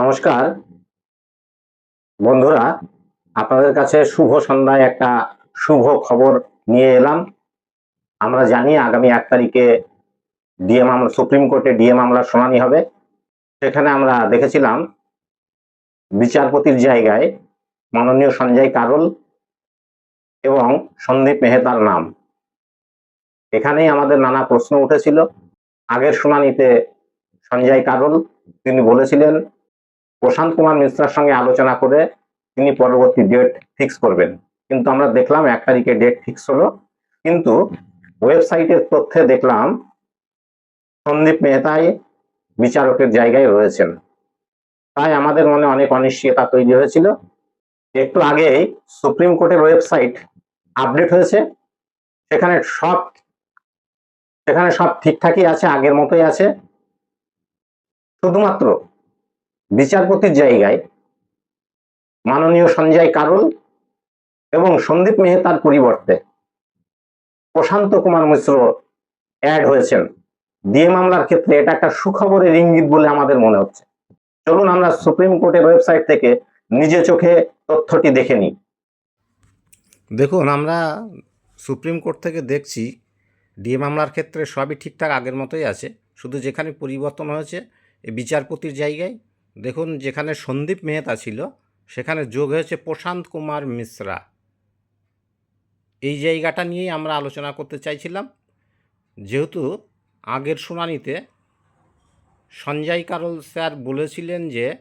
নমস্কার। বন্ধুরা, আপনাদের কাছে শুভ সন্ধ্যায় একটা শুভ খবর নিয়ে এলাম। আমরা জানি আগামী এক তারিখে ডিএ মামলা সুপ্রিম কোর্টে ডিএ মামলার শুনানি হবে। সেখানে আমরা দেখেছিলাম বিচারপতির জায়গায় মাননীয় সঞ্জয় কারল এবং সন্দীপ মেহতার নাম। এখানেই আমাদের নানা প্রশ্ন উঠেছিল। আগের শুনানিতে সঞ্জয় কারল, তিনি বলেছিলেন প্রশান্ত কুমার মিশ্রার সঙ্গে আলোচনা করে তিনি পরবর্তী ডেট ফিক্স করবেন। কিন্তু আমরা দেখলাম এক তারিখে ডেট ফিক্স হলো। কিন্তু ওয়েবসাইটের তথ্যে দেখলাম সন্দীপ মেহতাই বিচারকের জায়গায় রয়েছেন। তাই আমাদের মনে অনেক অনিশ্চয়তা তৈরি হয়েছিল। একটু আগেই সুপ্রিম কোর্টের ওয়েবসাইট আপডেট হয়েছে। সেখানে সব সেখানে সব ঠিকঠাকই আছে, আগের মতোই আছে। শুধুমাত্র বিচারপতির জায়গায় মাননীয় সঞ্জয় কারল এবং সন্দীপ মেহতার পরিবর্তে প্রশান্ত কুমার মিশ্র অ্যাড হয়েছেন। ডিএ মামলার ক্ষেত্রে এটা একটা সুখবরের ইঙ্গিত বলে আমাদের মনে হচ্ছে। চলুন আমরা সুপ্রিম কোর্টের ওয়েবসাইট থেকে নিজে চোখে তথ্যটি দেখে নিই। দেখুন, আমরা সুপ্রিম কোর্ট থেকে দেখছি, ডিএ মামলার ক্ষেত্রে সবই ঠিকঠাক আগের মতোই আছে। শুধু যেখানে পরিবর্তন হয়েছে বিচারপতির জায়গায় দেখুন, যেখানে সন্দীপ মেহতা ছিল, সেখানে যোগ হয়েছে প্রশান্ত কুমার মিশ্রা। এই জায়গাটা নিয়েই আমরা আলোচনা করতে চাইছিলাম। যেহেতু আগের শুনানিতে সঞ্জয় কারল স্যার বলেছিলেন যে,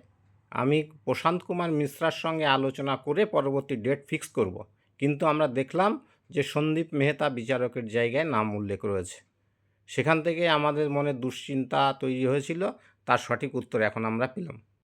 আমি প্রশান্ত কুমার মিশ্রার সঙ্গে আলোচনা করে পরবর্তী ডেট ফিক্স করব। কিন্তু আমরা দেখলাম যে সন্দীপ মেহতা বিচারকের জায়গায় নাম উল্লেখ রয়েছে। সেখান থেকে আমাদের মনে দুশ্চিন্তা তৈরি হয়েছিল। তার সঠিক উত্তর এখন আমরা পেলাম।